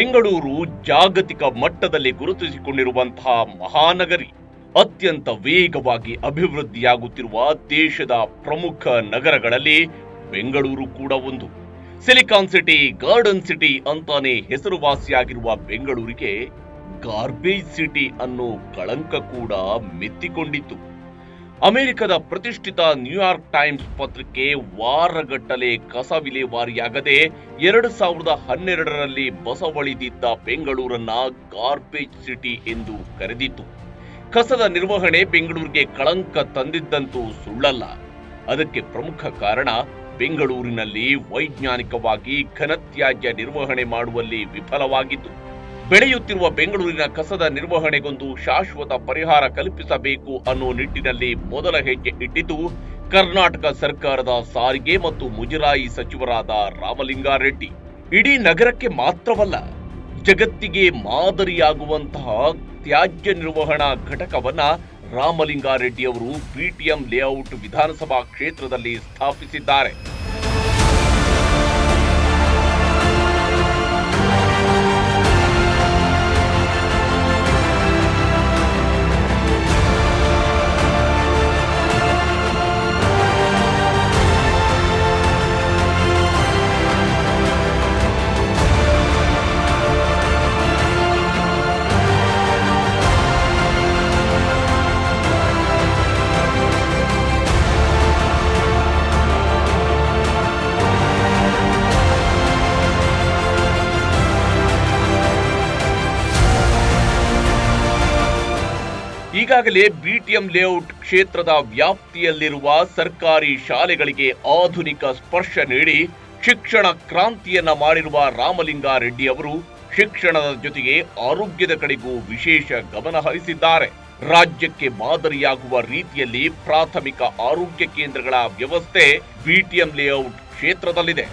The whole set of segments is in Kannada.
ಬೆಂಗಳೂರು ಜಾಗತಿಕ ಮಟ್ಟದಲ್ಲಿ ಗುರುತಿಸಿಕೊಂಡಿರುವಂತಹ ಮಹಾನಗರಿ ಅತ್ಯಂತ ವೇಗವಾಗಿ ಅಭಿವೃದ್ಧಿಯಾಗುತ್ತಿರುವ ದೇಶದ ಪ್ರಮುಖ ನಗರಗಳಲ್ಲಿ ಬೆಂಗಳೂರು ಕೂಡ ಒಂದು. ಸಿಲಿಕಾನ್ ಸಿಟಿ ಗಾರ್ಡನ್ ಸಿಟಿ ಅಂತಾನೆ ಹೆಸರುವಾಸಿಯಾಗಿರುವ ಬೆಂಗಳೂರಿಗೆ ಗಾರ್ಬೇಜ್ ಸಿಟಿ ಅನ್ನೋ ಕಳಂಕ ಕೂಡ ಮೆತ್ತಿಕೊಂಡಿತ್ತು. ಅಮೆರಿಕದ ಪ್ರತಿಷ್ಠಿತ ನ್ಯೂಯಾರ್ಕ್ ಟೈಮ್ಸ್ ಪತ್ರಿಕೆ ವಾರಗಟ್ಟಲೆ ಕಸ ವಿಲೇವಾರಿಯಾಗದೆ ಎರಡು ಸಾವಿರದ ಹನ್ನೆರಡರಲ್ಲಿ ಬಸವಳಿದಿದ್ದ ಬೆಂಗಳೂರನ್ನ ಗಾರ್ಬೇಜ್ ಸಿಟಿ ಎಂದು ಕರೆದಿತ್ತು. ಕಸದ ನಿರ್ವಹಣೆ ಬೆಂಗಳೂರಿಗೆ ಕಳಂಕ ತಂದಿದ್ದಂತೂ ಸುಳ್ಳಲ್ಲ. ಅದಕ್ಕೆ ಪ್ರಮುಖ ಕಾರಣ ಬೆಂಗಳೂರಿನಲ್ಲಿ ವೈಜ್ಞಾನಿಕವಾಗಿ ಘನತ್ಯಾಜ್ಯ ನಿರ್ವಹಣೆ ಮಾಡುವಲ್ಲಿ ವಿಫಲವಾಗಿತ್ತು. ಬೆಳೆಯುತ್ತಿರುವ ಬೆಂಗಳೂರಿನ ಕಸದ ನಿರ್ವಹಣೆಗೊಂದು ಶಾಶ್ವತ ಪರಿಹಾರ ಕಲ್ಪಿಸಬೇಕು ಅನ್ನೋ ನಿಟ್ಟಿನಲ್ಲಿ ಮೊದಲ ಹೆಜ್ಜೆ ಇಟ್ಟಿದ್ದು, ಕರ್ನಾಟಕ ಸರ್ಕಾರದ ಸಾರಿಗೆ ಮತ್ತು ಮುಜರಾಯಿ ಸಚಿವರಾದ ರಾಮಲಿಂಗಾರೆಡ್ಡಿ. ಇಡೀ ನಗರಕ್ಕೆ ಮಾತ್ರವಲ್ಲ, ಜಗತ್ತಿಗೆ ಮಾದರಿಯಾಗುವಂತಹ ತ್ಯಾಜ್ಯ ನಿರ್ವಹಣಾ ಘಟಕವನ್ನ ರಾಮಲಿಂಗಾರೆಡ್ಡಿ ಅವರು ಪಿಟಿಎಂ ಲೇಔಟ್ ವಿಧಾನಸಭಾ ಕ್ಷೇತ್ರದಲ್ಲಿ ಸ್ಥಾಪಿಸಿದ್ದಾರೆ. ಈಗಾಗಲೇ ಬಿಟಿಎಂ ಲೇಔಟ್ ಕ್ಷೇತ್ರದ ವ್ಯಾಪ್ತಿಯಲ್ಲಿರುವ ಸರ್ಕಾರಿ ಶಾಲೆಗಳಿಗೆ ಆಧುನಿಕ ಸ್ಪರ್ಶ ನೀಡಿ ಶಿಕ್ಷಣ ಕ್ರಾಂತಿಯನ್ನ ಮಾಡಿರುವ ರಾಮಲಿಂಗಾರೆಡ್ಡಿ ಅವರು ಶಿಕ್ಷಣದ ಜೊತೆಗೆ ಆರೋಗ್ಯದ ಕಡೆಗೂ ವಿಶೇಷ ಗಮನ ಹರಿಸಿದ್ದಾರೆ. ರಾಜ್ಯಕ್ಕೆ ಮಾದರಿಯಾಗುವ ರೀತಿಯಲ್ಲಿ ಪ್ರಾಥಮಿಕ ಆರೋಗ್ಯ ಕೇಂದ್ರಗಳ ವ್ಯವಸ್ಥೆ ಬಿಟಿಎಂ ಲೇಔಟ್ ಕ್ಷೇತ್ರದಲ್ಲಿದೆ.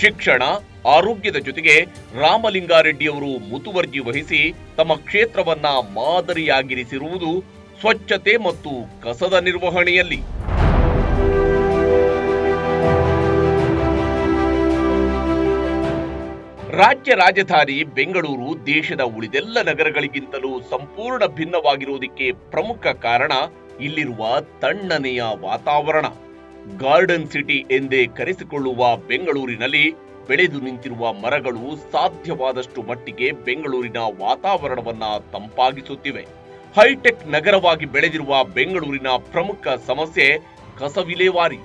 ಶಿಕ್ಷಣ, ಆರೋಗ್ಯದ ಜೊತೆಗೆ ರಾಮಲಿಂಗಾರೆಡ್ಡಿಯವರು ಮುತುವರ್ಜಿ ವಹಿಸಿ ತಮ್ಮ ಕ್ಷೇತ್ರವನ್ನ ಮಾದರಿಯಾಗಿರಿಸಿರುವುದು ಸ್ವಚ್ಛತೆ ಮತ್ತು ಕಸದ ನಿರ್ವಹಣೆಯಲ್ಲಿ. ರಾಜ್ಯ ರಾಜಧಾನಿ ಬೆಂಗಳೂರು ದೇಶದ ಉಳಿದೆಲ್ಲ ನಗರಗಳಿಗಿಂತಲೂ ಸಂಪೂರ್ಣ ಭಿನ್ನವಾಗಿರುವುದಕ್ಕೆ ಪ್ರಮುಖ ಕಾರಣ ಇಲ್ಲಿರುವ ತಣ್ಣನೆಯ ವಾತಾವರಣ. ಗಾರ್ಡನ್ ಸಿಟಿ ಎಂದೇ ಕರೆಸಿಕೊಳ್ಳುವ ಬೆಂಗಳೂರಿನಲ್ಲಿ ಬೆಳೆದು ನಿಂತಿರುವ ಮರಗಳು ಸಾಧ್ಯವಾದಷ್ಟು ಮಟ್ಟಿಗೆ ಬೆಂಗಳೂರಿನ ವಾತಾವರಣವನ್ನ ತಂಪಾಗಿಸುತ್ತಿವೆ. ಹೈಟೆಕ್ ನಗರವಾಗಿ ಬೆಳೆದಿರುವ ಬೆಂಗಳೂರಿನ ಪ್ರಮುಖ ಸಮಸ್ಯೆ ಕಸ ವಿಲೇವಾರಿ.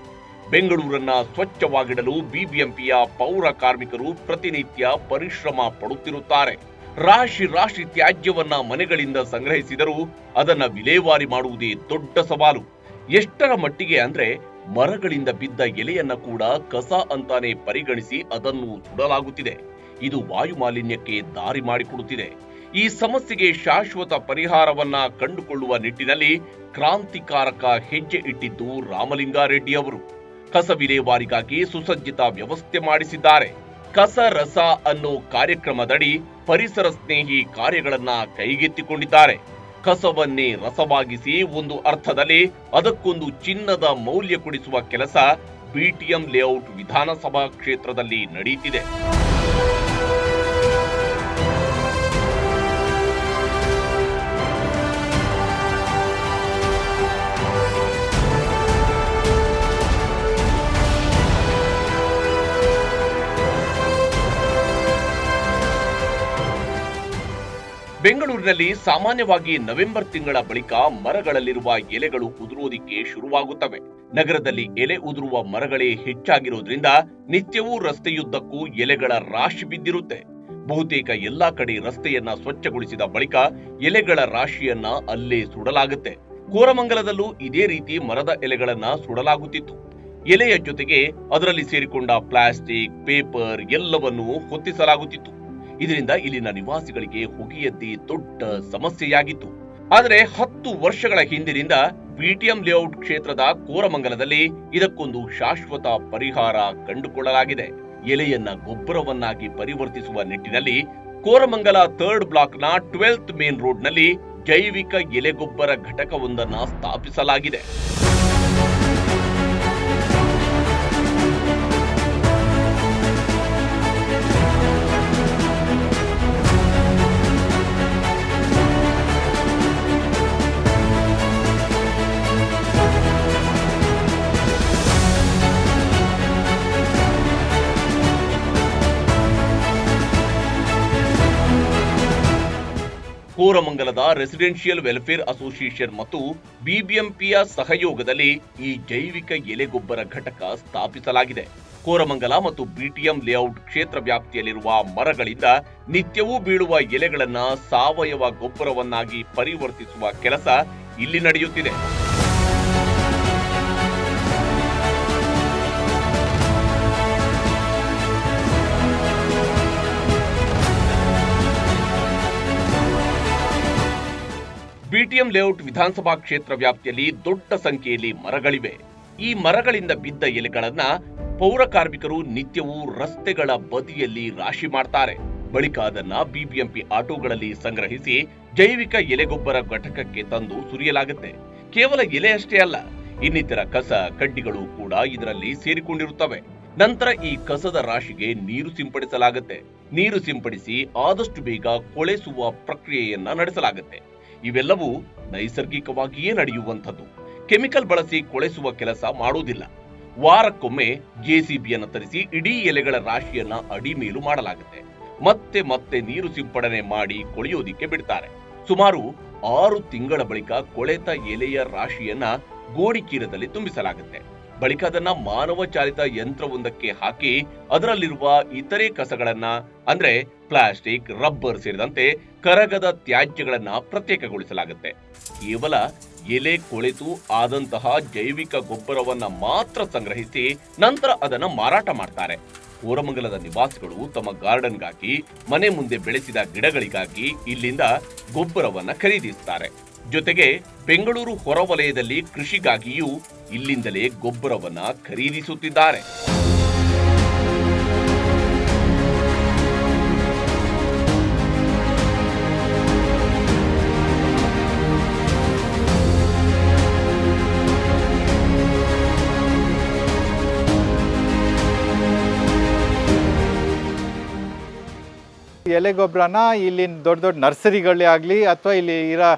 ಬೆಂಗಳೂರನ್ನ ಸ್ವಚ್ಛವಾಗಿಡಲು ಬಿಬಿಎಂಪಿಯ ಪೌರ ಕಾರ್ಮಿಕರು ಪ್ರತಿನಿತ್ಯ ಪರಿಶ್ರಮ ಪಡುತ್ತಿರುತ್ತಾರೆ. ರಾಶಿ ರಾಶಿ ತ್ಯಾಜ್ಯವನ್ನ ಮನೆಗಳಿಂದ ಸಂಗ್ರಹಿಸಿದರೂ ಅದನ್ನ ವಿಲೇವಾರಿ ಮಾಡುವುದೇ ದೊಡ್ಡ ಸವಾಲು. ಎಷ್ಟರ ಮಟ್ಟಿಗೆ ಅಂದ್ರೆ ಮರಗಳಿಂದ ಬಿದ್ದ ಎಲೆಯನ್ನ ಕೂಡ ಕಸ ಅಂತಾನೆ ಪರಿಗಣಿಸಿ ಅದನ್ನು ಸುಡಲಾಗುತ್ತಿದೆ. ಇದು ವಾಯು ಮಾಲಿನ್ಯಕ್ಕೆ ದಾರಿ ಮಾಡಿಕೊಡುತ್ತಿದೆ. ಈ ಸಮಸ್ಯೆಗೆ ಶಾಶ್ವತ ಪರಿಹಾರವನ್ನ ಕಂಡುಕೊಳ್ಳುವ ನಿಟ್ಟಿನಲ್ಲಿ ಕ್ರಾಂತಿಕಾರಕ ಹೆಜ್ಜೆ ಇಟ್ಟಿದ್ದು ರಾಮಲಿಂಗಾರೆಡ್ಡಿ ಅವರು. ಕಸ ವಿಲೇವಾರಿಗಾಗಿ ಸುಸಜ್ಜಿತ ವ್ಯವಸ್ಥೆ ಮಾಡಿಸಿದ್ದಾರೆ. ಕಸ, ರಸ ಅನ್ನೋ ಕಾರ್ಯಕ್ರಮದಡಿ ಪರಿಸರ ಸ್ನೇಹಿ ಕಾರ್ಯಗಳನ್ನ ಕೈಗೆತ್ತಿಕೊಂಡಿದ್ದಾರೆ. ಕಸವನ್ನೇ ರಸವಾಗಿಸಿ ಒಂದು ಅರ್ಥದಲ್ಲಿ ಅದಕ್ಕೊಂದು ಚಿನ್ನದ ಮೌಲ್ಯ ಕೊಡಿಸುವ ಕೆಲಸ ಬಿಟಿಎಂ ಲೇಔಟ್ ವಿಧಾನಸಭಾ ಕ್ಷೇತ್ರದಲ್ಲಿ ನಡೆಯುತ್ತಿದೆ ಬೆಂಗಳೂರಿನಲ್ಲಿ ಸಾಮಾನ್ಯವಾಗಿ ನವೆಂಬರ್ ತಿಂಗಳ ಬಳಿಕ ಮರಗಳಲ್ಲಿರುವ ಎಲೆಗಳು ಉದುರುವುದಕ್ಕೆ ಶುರುವಾಗುತ್ತವೆ. ನಗರದಲ್ಲಿ ಎಲೆ ಉದುರುವ ಮರಗಳೇ ಹೆಚ್ಚಾಗಿರೋದ್ರಿಂದ ನಿತ್ಯವೂ ರಸ್ತೆಯುದ್ದಕ್ಕೂ ಎಲೆಗಳ ರಾಶಿ ಬಿದ್ದಿರುತ್ತೆ. ಬಹುತೇಕ ಎಲ್ಲಾ ಕಡೆ ರಸ್ತೆಯನ್ನ ಸ್ವಚ್ಛಗೊಳಿಸಿದ ಬಳಿಕ ಎಲೆಗಳ ರಾಶಿಯನ್ನ ಅಲ್ಲೇ ಸುಡಲಾಗುತ್ತೆ. ಕೋರಮಂಗಲದಲ್ಲೂ ಇದೇ ರೀತಿ ಮರದ ಎಲೆಗಳನ್ನ ಸುಡಲಾಗುತ್ತಿತ್ತು. ಎಲೆಯ ಜೊತೆಗೆ ಅದರಲ್ಲಿ ಸೇರಿಕೊಂಡ ಪ್ಲಾಸ್ಟಿಕ್, ಪೇಪರ್ ಎಲ್ಲವನ್ನೂ ಹೊತ್ತಿಸಲಾಗುತ್ತಿತ್ತು. ಇದರಿಂದ ಇಲ್ಲಿನ ನಿವಾಸಿಗಳಿಗೆ ಹೊಗೆಯದ್ದಿ ದೊಡ್ಡ ಸಮಸ್ಯೆಯಾಗಿತ್ತು. ಆದರೆ ಹತ್ತು ವರ್ಷಗಳ ಹಿಂದಿನಿಂದ ಬಿಟಿಎಂ ಲೇಔಟ್ ಕ್ಷೇತ್ರದ ಕೋರಮಂಗಲದಲ್ಲಿ ಇದಕ್ಕೊಂದು ಶಾಶ್ವತ ಪರಿಹಾರ ಕಂಡುಕೊಳ್ಳಲಾಗಿದೆ. ಎಲೆಯನ್ನ ಗೊಬ್ಬರವನ್ನಾಗಿ ಪರಿವರ್ತಿಸುವ ನಿಟ್ಟಿನಲ್ಲಿ ಕೋರಮಂಗಲ ಥರ್ಡ್ ಬ್ಲಾಕ್ನ ಟ್ವೆಲ್ತ್ ಮೇನ್ ರೋಡ್ನಲ್ಲಿ ಜೈವಿಕ ಎಲೆಗೊಬ್ಬರ ಘಟಕವೊಂದನ್ನು ಸ್ಥಾಪಿಸಲಾಗಿದೆ. ಕೋರಮಂಗಲದ ರೆಸಿಡೆನ್ಷಿಯಲ್ ವೆಲ್ಫೇರ್ ಅಸೋಸಿಯೇಷನ್ ಮತ್ತು ಬಿಬಿಎಂಪಿಯ ಸಹಯೋಗದಲ್ಲಿ ಈ ಜೈವಿಕ ಎಲೆಗೊಬ್ಬರ ಘಟಕ ಸ್ಥಾಪಿಸಲಾಗಿದೆ. ಕೋರಮಂಗಲ ಮತ್ತು ಬಿಟಿಎಂ ಲೇಔಟ್ ಕ್ಷೇತ್ರ ವ್ಯಾಪ್ತಿಯಲ್ಲಿರುವ ಮರಗಳಿಂದ ನಿತ್ಯವೂ ಬೀಳುವ ಎಲೆಗಳನ್ನು ಸಾವಯವ ಗೊಬ್ಬರವನ್ನಾಗಿ ಪರಿವರ್ತಿಸುವ ಕೆಲಸ ಇಲ್ಲಿ ನಡೆಯುತ್ತಿದೆ. ಬಿಟಿಎಂ ಲೇಔಟ್ ವಿಧಾನಸಭಾ ಕ್ಷೇತ್ರ ವ್ಯಾಪ್ತಿಯಲ್ಲಿ ದೊಡ್ಡ ಸಂಖ್ಯೆಯಲ್ಲಿ ಮರಗಳಿವೆ. ಈ ಮರಗಳಿಂದ ಬಿದ್ದ ಎಲೆಗಳನ್ನ ಪೌರ ಕಾರ್ಮಿಕರು ನಿತ್ಯವೂ ರಸ್ತೆಗಳ ಬದಿಯಲ್ಲಿ ರಾಶಿ ಮಾಡ್ತಾರೆ. ಬಳಿಕ ಅದನ್ನ ಬಿಬಿಎಂಪಿ ಆಟೋಗಳಲ್ಲಿ ಸಂಗ್ರಹಿಸಿ ಜೈವಿಕ ಎಲೆಗೊಬ್ಬರ ಘಟಕಕ್ಕೆ ತಂದು ಸುರಿಯಲಾಗುತ್ತೆ. ಕೇವಲ ಎಲೆಯಷ್ಟೇ ಅಲ್ಲ, ಇನ್ನಿತರ ಕಸ, ಕಡ್ಡಿಗಳು ಕೂಡ ಇದರಲ್ಲಿ ಸೇರಿಕೊಂಡಿರುತ್ತವೆ. ನಂತರ ಈ ಕಸದ ರಾಶಿಗೆ ನೀರು ಸಿಂಪಡಿಸಲಾಗುತ್ತೆ. ನೀರು ಸಿಂಪಡಿಸಿ ಆದಷ್ಟು ಬೇಗ ಕೊಳೆಸುವ ಪ್ರಕ್ರಿಯೆಯನ್ನ ನಡೆಸಲಾಗುತ್ತೆ. ಇವೆಲ್ಲವೂ ನೈಸರ್ಗಿಕವಾಗಿಯೇ ನಡೆಯುವಂಥದ್ದು. ಕೆಮಿಕಲ್ ಬಳಸಿ ಕೊಳೆಸುವ ಕೆಲಸ ಮಾಡುವುದಿಲ್ಲ. ವಾರಕ್ಕೊಮ್ಮೆ ಜೆಸಿಬಿಯನ್ನು ತರಿಸಿ ಇಡೀ ಎಲೆಗಳ ರಾಶಿಯನ್ನ ಅಡಿ ಮೇಲು ಮಾಡಲಾಗುತ್ತೆ. ಮತ್ತೆ ಮತ್ತೆ ನೀರು ಸಿಂಪಡಣೆ ಮಾಡಿ ಕೊಳೆಯೋದಿಕ್ಕೆ ಬಿಡ್ತಾರೆ. ಸುಮಾರು ಆರು ತಿಂಗಳ ಬಳಿಕ ಕೊಳೆತ ಎಲೆಯ ರಾಶಿಯನ್ನ ಗೋಡಿಕೀರದಲ್ಲಿ ತುಂಬಿಸಲಾಗುತ್ತೆ. ಬಳಿಕ ಅದನ್ನ ಮಾನವ ಚಾಲಿತ ಯಂತ್ರವೊಂದಕ್ಕೆ ಹಾಕಿ ಅದರಲ್ಲಿರುವ ಇತರೆ ಕಸಗಳನ್ನ, ಅಂದ್ರೆ ಪ್ಲಾಸ್ಟಿಕ್, ರಬ್ಬರ್ ಸೇರಿದಂತೆ ಕರಗದ ತ್ಯಾಜ್ಯಗಳನ್ನ ಪ್ರತ್ಯೇಕಗೊಳಿಸಲಾಗುತ್ತೆ. ಕೇವಲ ಎಲೆ ಕೊಳೆತು ಆದಂತಹ ಜೈವಿಕ ಗೊಬ್ಬರವನ್ನ ಮಾತ್ರ ಸಂಗ್ರಹಿಸಿ ನಂತರ ಅದನ್ನ ಮಾರಾಟ ಮಾಡ್ತಾರೆ. ಕೋರಮಂಗಲದ ನಿವಾಸಿಗಳು ತಮ್ಮ ಗಾರ್ಡನ್ಗಾಗಿ ಮನೆ ಮುಂದೆ ಬೆಳೆಸಿದ ಗಿಡಗಳಿಗಾಗಿ ಇಲ್ಲಿಂದ ಗೊಬ್ಬರವನ್ನ ಖರೀದಿಸುತ್ತಾರೆ ಜೊತೆಗೆ ಬೆಂಗಳೂರು ಹೊರವಲಯದಲ್ಲಿ ಕೃಷಿಗಾಗಿಯೂ ಇಲ್ಲಿಂದಲೇ ಗೊಬ್ಬರವನ್ನ ಖರೀದಿಸುತ್ತಿದ್ದಾರೆ. ಎಲೆ ಗೊಬ್ಬರನ ಇಲ್ಲಿನ ದೊಡ್ಡ ದೊಡ್ಡ ನರ್ಸರಿಗಳೇ ಆಗಲಿ ಅಥವಾ ಇಲ್ಲಿ ಇರೋ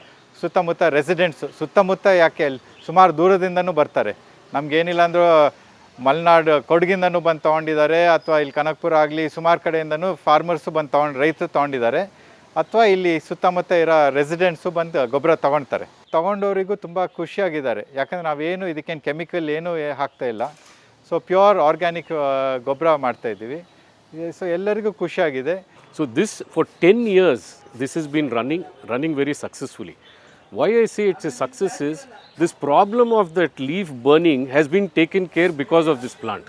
ಸುತ್ತಮುತ್ತ ರೆಸಿಡೆಂಟ್ಸು ಸುತ್ತಮುತ್ತ ಯಾಕೆ ಅಲ್ಲಿ ಸುಮಾರು ದೂರದಿಂದನೂ ಬರ್ತಾರೆ. ನಮಗೇನಿಲ್ಲ ಅಂದರೂ ಮಲೆನಾಡು ಕೊಡಗಿಂದನೂ ಬಂದು ತೊಗೊಂಡಿದ್ದಾರೆ, ಅಥವಾ ಇಲ್ಲಿ ಕನಕಪುರ ಆಗಲಿ ಸುಮಾರು ಕಡೆಯಿಂದನೂ ಫಾರ್ಮರ್ಸು ಬಂದು ತೊಗೊಂಡು, ರೈತರು ತೊಗೊಂಡಿದ್ದಾರೆ. ಅಥವಾ ಇಲ್ಲಿ ಸುತ್ತಮುತ್ತ ಇರೋ ರೆಸಿಡೆಂಟ್ಸು ಬಂದು ಗೊಬ್ಬರ ತೊಗೊಳ್ತಾರೆ ತೊಗೊಂಡವರಿಗೂ ತುಂಬ ಖುಷಿಯಾಗಿದ್ದಾರೆ. ಯಾಕಂದರೆ ನಾವೇನು ಇದಕ್ಕೇನು ಕೆಮಿಕಲ್ ಏನೂ ಹಾಕ್ತಾ ಇಲ್ಲ. ಸೊ ಪ್ಯೂರ್ ಆರ್ಗ್ಯಾನಿಕ್ ಗೊಬ್ಬರ ಮಾಡ್ತಾಯಿದ್ದೀವಿ ಸೊ ಎಲ್ಲರಿಗೂ ಖುಷಿಯಾಗಿದೆ. So, this, for 10 years, this has been running running very successfully. Why I say it's a success is this problem of that leaf burning has been taken care because of this plant.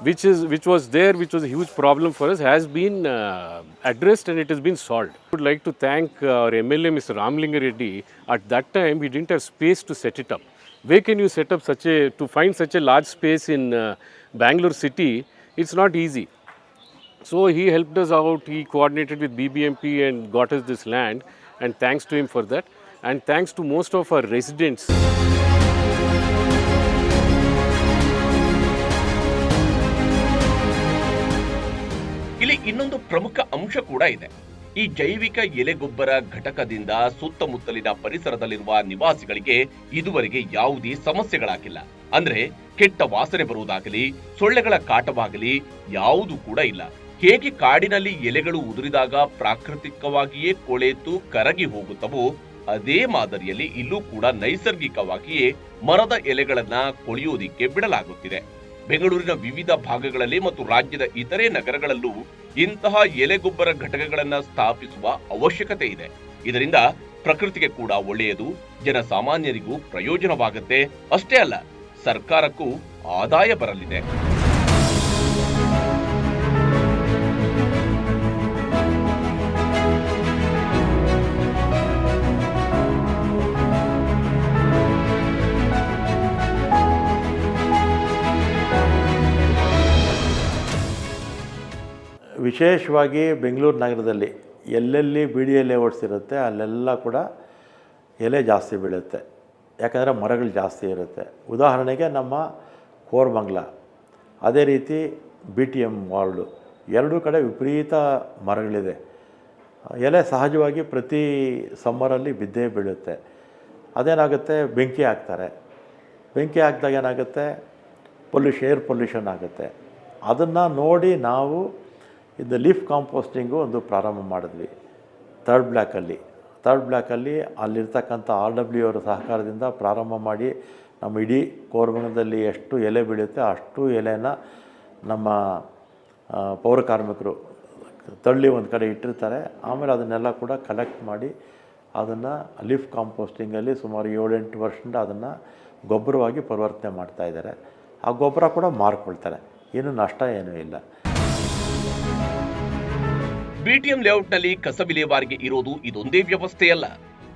Which is which was there, which was a huge problem for us, has been uh, addressed and it has been solved. I would like to thank uh, our MLA, Mr. Ramlinga Reddy. At that time, we didn't have space to set it up. Where can you set up such a to find such a large space in uh, Bangalore city? It's not easy. So he helped us out. He coordinated with BBMP and got us this land. And thanks to him for that. And thanks to most of our residents. ಇಲ್ಲಿ ಇನ್ನೊಂದು ಪ್ರಮುಖ ಅಂಶ ಕೂಡ ಇದೆ. ಈ ಜೈವಿಕ ಎಲೆಗೊಬ್ಬರ ಘಟಕದಿಂದ ಸುತ್ತಮುತ್ತಲಿನ ಪರಿಸರದಲ್ಲಿರುವ ನಿವಾಸಿಗಳಿಗೆ ಇದುವರೆಗೆ ಯಾವುದೇ ಸಮಸ್ಯೆಗಳಾಗಿಲ್ಲ. ಅಂದ್ರೆ ಕೆಟ್ಟ ವಾಸನೆ ಬರುವುದಾಗಲಿ, ಸೊಳ್ಳೆಗಳ ಕಾಟವಾಗಲಿ ಯಾವುದು ಕೂಡ ಇಲ್ಲ. ಹೇಗೆ ಕಾಡಿನಲ್ಲಿ ಎಲೆಗಳು ಉದುರಿದಾಗ ಪ್ರಾಕೃತಿಕವಾಗಿಯೇ ಕೊಳೆತು, ಕರಗಿ ಹೋಗುತ್ತವೋ ಅದೇ ಮಾದರಿಯಲ್ಲಿ ಇಲ್ಲೂ ಕೂಡ ನೈಸರ್ಗಿಕವಾಗಿಯೇ ಮರದ ಎಲೆಗಳನ್ನ ಕೊಳೆಯೋದಿಕ್ಕೆ ಬಿಡಲಾಗುತ್ತಿದೆ. ಬೆಂಗಳೂರಿನ ವಿವಿಧ ಭಾಗಗಳಲ್ಲಿ ಮತ್ತು ರಾಜ್ಯದ ಇತರೆ ನಗರಗಳಲ್ಲೂ ಇಂತಹ ಎಲೆಗೊಬ್ಬರ ಘಟಕಗಳನ್ನ ಸ್ಥಾಪಿಸುವ ಅವಶ್ಯಕತೆ ಇದೆ. ಇದರಿಂದ ಪ್ರಕೃತಿಗೆ ಕೂಡ ಒಳ್ಳೆಯದು, ಜನಸಾಮಾನ್ಯರಿಗೂ ಪ್ರಯೋಜನವಾಗುತ್ತೆ. ಅಷ್ಟೇ ಅಲ್ಲ, ಸರ್ಕಾರಕ್ಕೂ ಆದಾಯ ಬರಲಿದೆ. ವಿಶೇಷವಾಗಿ ಬೆಂಗಳೂರು ನಗರದಲ್ಲಿ ಎಲ್ಲೆಲ್ಲಿ ಬಿ ಡಿ ಎ ಓಡಿಸಿರುತ್ತೆ ಅಲ್ಲೆಲ್ಲ ಕೂಡ ಎಲೆ ಜಾಸ್ತಿ ಬೀಳುತ್ತೆ. ಯಾಕಂದರೆ ಮರಗಳು ಜಾಸ್ತಿ ಇರುತ್ತೆ. ಉದಾಹರಣೆಗೆ ನಮ್ಮ ಕೋರ್ಮಂಗ್ಲ, ಅದೇ ರೀತಿ ಬಿ ಟಿ ಎಂ ವಾರ್ಡು ಎರಡೂ ಕಡೆ ವಿಪರೀತ ಮರಗಳಿದೆ. ಎಲೆ ಸಹಜವಾಗಿ ಪ್ರತಿ ಸಮ್ಮರಲ್ಲಿ ಬಿದ್ದೇ ಬೀಳುತ್ತೆ. ಅದೇನಾಗುತ್ತೆ? ಬೆಂಕಿ ಹಾಕ್ತಾರೆ. ಬೆಂಕಿ ಹಾಕಿದಾಗ ಏನಾಗುತ್ತೆ? ಪೊಲ್ಯೂಷನ್ ಏರ್ ಪೊಲ್ಯೂಷನ್ ಆಗುತ್ತೆ. ಅದನ್ನು ನೋಡಿ ನಾವು ಇದು ಲೀಫ್ ಕಾಂಪೋಸ್ಟಿಂಗು ಒಂದು ಪ್ರಾರಂಭ ಮಾಡಿದ್ವಿ. ತರ್ಡ್ ಬ್ಲ್ಯಾಕಲ್ಲಿ ತರ್ಡ್ ಬ್ಲ್ಯಾಕಲ್ಲಿ ಅಲ್ಲಿರ್ತಕ್ಕಂಥ ಆರ್ ಡಬ್ಲ್ಯೂ ಅವರ ಸಹಕಾರದಿಂದ ಪ್ರಾರಂಭ ಮಾಡಿ ನಮ್ಮ ಇಡೀ ಕೋರ್ಬಣದಲ್ಲಿ ಎಷ್ಟು ಎಲೆ ಬೀಳುತ್ತೆ ಅಷ್ಟು ಎಲೆನ ನಮ್ಮ ಪೌರ ಕಾರ್ಮಿಕರು ತಳ್ಳಿ ಒಂದು ಕಡೆ ಇಟ್ಟಿರ್ತಾರೆ. ಆಮೇಲೆ ಅದನ್ನೆಲ್ಲ ಕೂಡ ಕಲೆಕ್ಟ್ ಮಾಡಿ ಅದನ್ನು ಲೀಫ್ ಕಾಂಪೋಸ್ಟಿಂಗಲ್ಲಿ ಸುಮಾರು ಏಳೆಂಟು ವರ್ಷದಿಂದ ಅದನ್ನು ಗೊಬ್ಬರವಾಗಿ ಪರಿವರ್ತನೆ ಮಾಡ್ತಾ ಇದ್ದಾರೆ. ಆ ಗೊಬ್ಬರ ಕೂಡ ಮಾರ್ಕೊಳ್ತಾರೆ. ಏನು ನಷ್ಟ ಏನೂ ಇಲ್ಲ. ಬಿಟಿಎಂ ಲೇಔಟ್ನಲ್ಲಿ ಕಸ ವಿಲೇವಾರಿಗೆ ಇರೋದು ಇದೊಂದೇ ವ್ಯವಸ್ಥೆಯಲ್ಲ.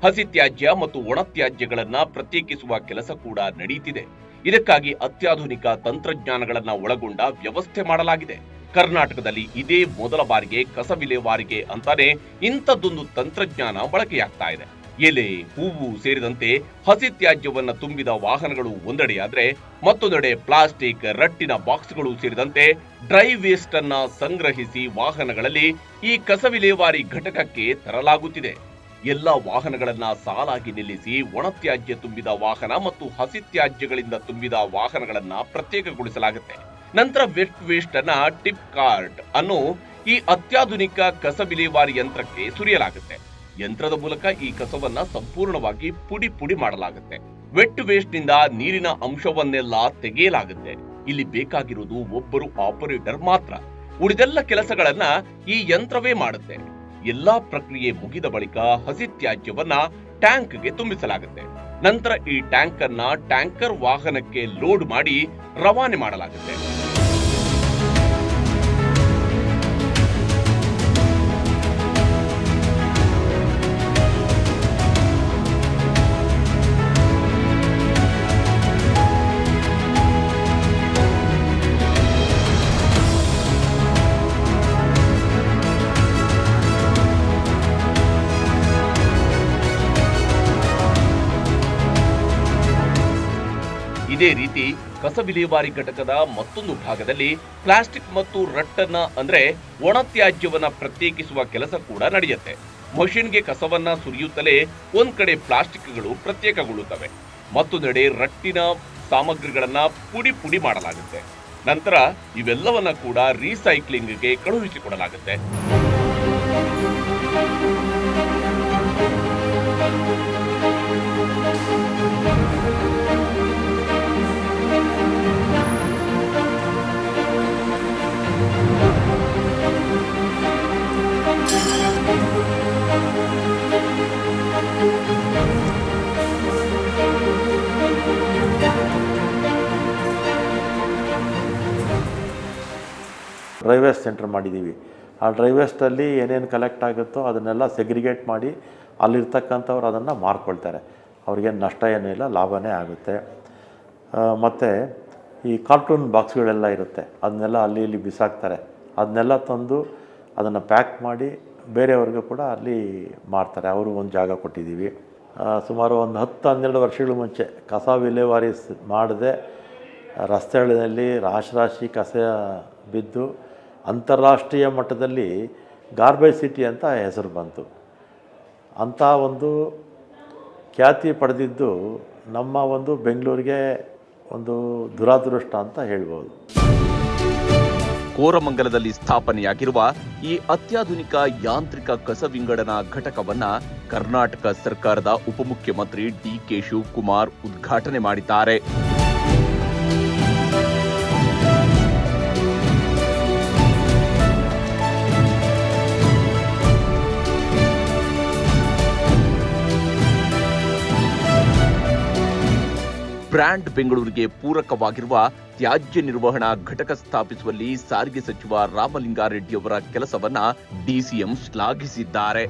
ಹಸಿ ತ್ಯಾಜ್ಯ ಮತ್ತು ಒಣ ತ್ಯಾಜ್ಯಗಳನ್ನ ಪ್ರತ್ಯೇಕಿಸುವ ಕೆಲಸ ಕೂಡ ನಡೆಯುತ್ತಿದೆ ಇದಕ್ಕಾಗಿ ಅತ್ಯಾಧುನಿಕ ತಂತ್ರಜ್ಞಾನಗಳನ್ನ ಒಳಗೊಂಡ ವ್ಯವಸ್ಥೆ ಮಾಡಲಾಗಿದೆ. ಕರ್ನಾಟಕದಲ್ಲಿ ಇದೇ ಮೊದಲ ಬಾರಿಗೆ ಕಸ ವಿಲೇವಾರಿಗೆ ಅಂತಾನೆ ಇಂಥದ್ದೊಂದು ತಂತ್ರಜ್ಞಾನ ಬಳಕೆಯಾಗ್ತಾ ಇದೆ. ಎಲೆ, ಹೂವು ಸೇರಿದಂತೆ ಹಸಿ ತ್ಯಾಜ್ಯವನ್ನು ತುಂಬಿದ ವಾಹನಗಳು ಒಂದೆಡೆಯಾದ್ರೆ ಮತ್ತೊಂದೆಡೆ ಪ್ಲಾಸ್ಟಿಕ್, ರಟ್ಟಿನ ಬಾಕ್ಸ್ಗಳು ಸೇರಿದಂತೆ ಡ್ರೈ ವೇಸ್ಟ್ ಅನ್ನ ಸಂಗ್ರಹಿಸಿ ವಾಹನಗಳಲ್ಲಿ ಈ ಕಸ ವಿಲೇವಾರಿ ಘಟಕಕ್ಕೆ ತರಲಾಗುತ್ತಿದೆ. ಎಲ್ಲ ವಾಹನಗಳನ್ನ ಸಾಲಾಗಿ ನಿಲ್ಲಿಸಿ ಒಣತ್ಯಾಜ್ಯ ತುಂಬಿದ ವಾಹನ ಮತ್ತು ಹಸಿ ತ್ಯಾಜ್ಯಗಳಿಂದ ತುಂಬಿದ ವಾಹನಗಳನ್ನ ಪ್ರತ್ಯೇಕಗೊಳಿಸಲಾಗುತ್ತೆ. ನಂತರ ವೆಸ್ಟ್ ವೇಸ್ಟ್ ಅನ್ನ ಟಿಪ್ ಕಾರ್ಟ್ ಅನ್ನು ಈ ಅತ್ಯಾಧುನಿಕ ಕಸ ವಿಲೇವಾರಿ ಯಂತ್ರಕ್ಕೆ ಸುರಿಯಲಾಗುತ್ತೆ. ಯಂತ್ರದ ಮೂಲಕ ಈ ಕಸವನ್ನ ಸಂಪೂರ್ಣವಾಗಿ ಪುಡಿ ಪುಡಿ ಮಾಡಲಾಗುತ್ತೆ. ವೆಟ್ ವೇಸ್ಟ್ನಿಂದ ನೀರಿನ ಅಂಶವನ್ನೆಲ್ಲ ತೆಗೆಯಲಾಗುತ್ತೆ. ಇಲ್ಲಿ ಬೇಕಾಗಿರುವುದು ಒಬ್ಬರು ಆಪರೇಟರ್ ಮಾತ್ರ. ಉಳಿದೆಲ್ಲ ಕೆಲಸಗಳನ್ನ ಈ ಯಂತ್ರವೇ ಮಾಡುತ್ತೆ. ಎಲ್ಲಾ ಪ್ರಕ್ರಿಯೆ ಮುಗಿದ ಬಳಿಕ ಹಸಿ ತ್ಯಾಜ್ಯವನ್ನ ಟ್ಯಾಂಕ್ಗೆ ತುಂಬಿಸಲಾಗುತ್ತೆ. ನಂತರ ಈ ಟ್ಯಾಂಕ್ ಅನ್ನ ಟ್ಯಾಂಕರ್ ವಾಹನಕ್ಕೆ ಲೋಡ್ ಮಾಡಿ ರವಾನೆ ಮಾಡಲಾಗುತ್ತೆ. ವಿಲೇವಾರಿ ಘಟಕದ ಮತ್ತೊಂದು ಭಾಗದಲ್ಲಿ ಪ್ಲಾಸ್ಟಿಕ್ ಮತ್ತು ರಟ್ಟನ್ನ ಅಂದ್ರೆ ಒಣ ತ್ಯಾಜ್ಯವನ್ನ ಪ್ರತ್ಯೇಕಿಸುವ ಕೆಲಸ ಕೂಡ ನಡೆಯುತ್ತೆ. ಮಷಿನ್ಗೆ ಕಸವನ್ನ ಸುರಿಯುತ್ತಲೇ ಒಂದ್ ಕಡೆ ಪ್ಲಾಸ್ಟಿಕ್ಗಳು ಪ್ರತ್ಯೇಕಗೊಳ್ಳುತ್ತವೆ. ಮತ್ತೊಂದೆಡೆ ರಟ್ಟಿನ ಸಾಮಗ್ರಿಗಳನ್ನ ಪುಡಿ ಪುಡಿ ಮಾಡಲಾಗುತ್ತೆ. ನಂತರ ಇವೆಲ್ಲವನ್ನ ಕೂಡ ರೀಸೈಕ್ಲಿಂಗ್ಗೆ ಕಳುಹಿಸಿಕೊಡಲಾಗುತ್ತೆ. ಡ್ರೈ ಸೆಂಟ್ರ್ ಮಾಡಿದ್ದೀವಿ. ಆ ಡ್ರೈವೇಸ್ಟಲ್ಲಿ ಏನೇನು ಕಲೆಕ್ಟ್ ಆಗುತ್ತೋ ಅದನ್ನೆಲ್ಲ ಸೆಗ್ರಿಗೇಟ್ ಮಾಡಿ ಅಲ್ಲಿರ್ತಕ್ಕಂಥವ್ರು ಅದನ್ನು ಮಾರ್ಕೊಳ್ತಾರೆ. ಅವ್ರಿಗೇನು ನಷ್ಟ ಏನೂ ಇಲ್ಲ, ಲಾಭನೇ ಆಗುತ್ತೆ. ಮತ್ತು ಈ ಕಾರ್ಟೂನ್ ಬಾಕ್ಸ್ಗಳೆಲ್ಲ ಇರುತ್ತೆ. ಅದನ್ನೆಲ್ಲ ಅಲ್ಲಿ ಇಲ್ಲಿ ಬಿಸಾಕ್ತಾರೆ. ಅದನ್ನೆಲ್ಲ ತಂದು ಅದನ್ನು ಪ್ಯಾಕ್ ಮಾಡಿ ಬೇರೆಯವ್ರಿಗೂ ಕೂಡ ಅಲ್ಲಿ ಮಾರ್ತಾರೆ. ಅವರು ಒಂದು ಜಾಗ ಕೊಟ್ಟಿದ್ದೀವಿ. ಸುಮಾರು ಒಂದು ಹತ್ತು ಹನ್ನೆರಡು ವರ್ಷಗಳ ಮುಂಚೆ ಕಸ ವಿಲೇವಾರಿ ಮಾಡದೆ ರಸ್ತೆಗಳಲ್ಲಿ ರಾಶಿ ರಾಶಿ ಕಸ ಬಿದ್ದು ಅಂತಾರಾಷ್ಟ್ರೀಯ ಮಟ್ಟದಲ್ಲಿ ಗಾರ್ಬೇಜ್ ಸಿಟಿ ಅಂತ ಹೆಸರು ಬಂತು. ಅಂಥ ಒಂದು ಖ್ಯಾತಿ ಪಡೆದಿದ್ದು ನಮ್ಮ ಒಂದು ಬೆಂಗಳೂರಿಗೆ ಒಂದು ದುರಾದೃಷ್ಟ ಅಂತ ಹೇಳ್ಬೋದು. ಕೋರಮಂಗಲದಲ್ಲಿ ಸ್ಥಾಪನೆಯಾಗಿರುವ ಈ ಅತ್ಯಾಧುನಿಕ ಯಾಂತ್ರಿಕ ಕಸ ವಿಂಗಡನಾ ಘಟಕವನ್ನ ಕರ್ನಾಟಕ ಸರ್ಕಾರದ ಉಪಮುಖ್ಯಮಂತ್ರಿ ಡಿ ಡಿಕೆ ಶಿವಕುಮಾರ್ ಉದ್ಘಾಟನೆ ಮಾಡಿದ್ದಾರೆ. ಬ್ರ್ಯಾಂಡ್ ಬೆಂಗಳೂರಿಗೆ ಪೂರಕವಾಗಿರುವ ತ್ಯಾಜ್ಯ ನಿರ್ವಹಣಾ ಘಟಕ ಸ್ಥಾಪಿಸುವಲ್ಲಿ ಸಾರಿಗೆ ಸಚಿವ ರಾಮಲಿಂಗಾರೆಡ್ಡಿಯವರ ಕೆಲಸವನ್ನ ಡಿಸಿಎಂ ಶ್ಲಾಘಿಸಿದ್ದಾರೆ.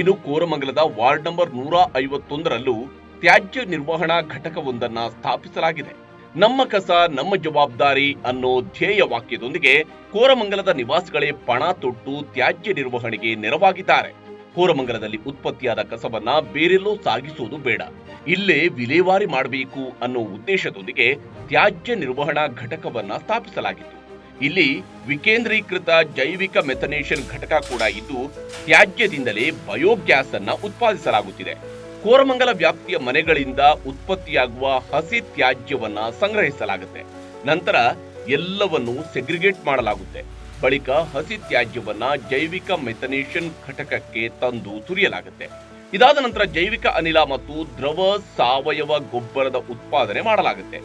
ಇನ್ನು ಕೋರಮಂಗಲದ ವಾರ್ಡ್ ನಂಬರ್ ನೂರ ಐವತ್ತೊಂದರಲ್ಲೂ ತ್ಯಾಜ್ಯ ನಿರ್ವಹಣಾ ಘಟಕವೊಂದನ್ನ ಸ್ಥಾಪಿಸಲಾಗಿದೆ. ನಮ್ಮ ಕಸ, ನಮ್ಮ ಜವಾಬ್ದಾರಿ ಅನ್ನೋ ಧ್ಯೇಯ ವಾಕ್ಯದೊಂದಿಗೆ ಕೋರಮಂಗಲದ ನಿವಾಸಿಗಳೇ ಪಣ ತೊಟ್ಟು ತ್ಯಾಜ್ಯ ನಿರ್ವಹಣೆಗೆ ನೆರವಾಗಿದ್ದಾರೆ. ಕೋರಮಂಗಲದಲ್ಲಿ ಉತ್ಪತ್ತಿಯಾದ ಕಸವನ್ನ ಬೇರೆಲ್ಲೋ ಸಾಗಿಸುವುದು ಬೇಡ. ಇಲ್ಲೇ ವಿಲೇವಾರಿ ಮಾಡಬೇಕು ಅನ್ನೋ ಉದ್ದೇಶದೊಂದಿಗೆ ತ್ಯಾಜ್ಯ ನಿರ್ವಹಣಾ ಘಟಕವನ್ನ ಸ್ಥಾಪಿಸಲಾಗಿತ್ತು. ಇಲ್ಲಿ ವಿಕೇಂದ್ರೀಕೃತ ಜೈವಿಕ ಮೆಥನೇಷನ್ ಘಟಕ ಕೂಡ ಇದ್ದು, ತ್ಯಾಜ್ಯದಿಂದಲೇ ಬಯೋಗ್ಯಾಸ್ ಅನ್ನ ಉತ್ಪಾದಿಸಲಾಗುತ್ತಿದೆ. ಕೋರಮಂಗಲ ವ್ಯಾಪ್ತಿಯ ಮನೆಗಳಿಂದ ಉತ್ಪತ್ತಿಯಾಗುವ ಹಸಿ ತ್ಯಾಜ್ಯವನ್ನ ಸಂಗ್ರಹಿಸಲಾಗುತ್ತೆ. ನಂತರ ಎಲ್ಲವನ್ನು ಸೆಗ್ರಿಗೇಟ್ ಮಾಡಲಾಗುತ್ತೆ. ಬಳಿಕ ಹಸಿ ತ್ಯಾಜ್ಯವನ್ನ ಜೈವಿಕ ಮೆಥನೇಷನ್ ಘಟಕಕ್ಕೆ ತಂದು ಸುರಿಯಲಾಗುತ್ತೆ ಇದಾದ ನಂತರ ಜೈವಿಕ ಅನಿಲ ಮತ್ತು ದ್ರವ ಸಾವಯವ ಗೊಬ್ಬರದ ಉತ್ಪಾದನೆ ಮಾಡಲಾಗುತ್ತೆ.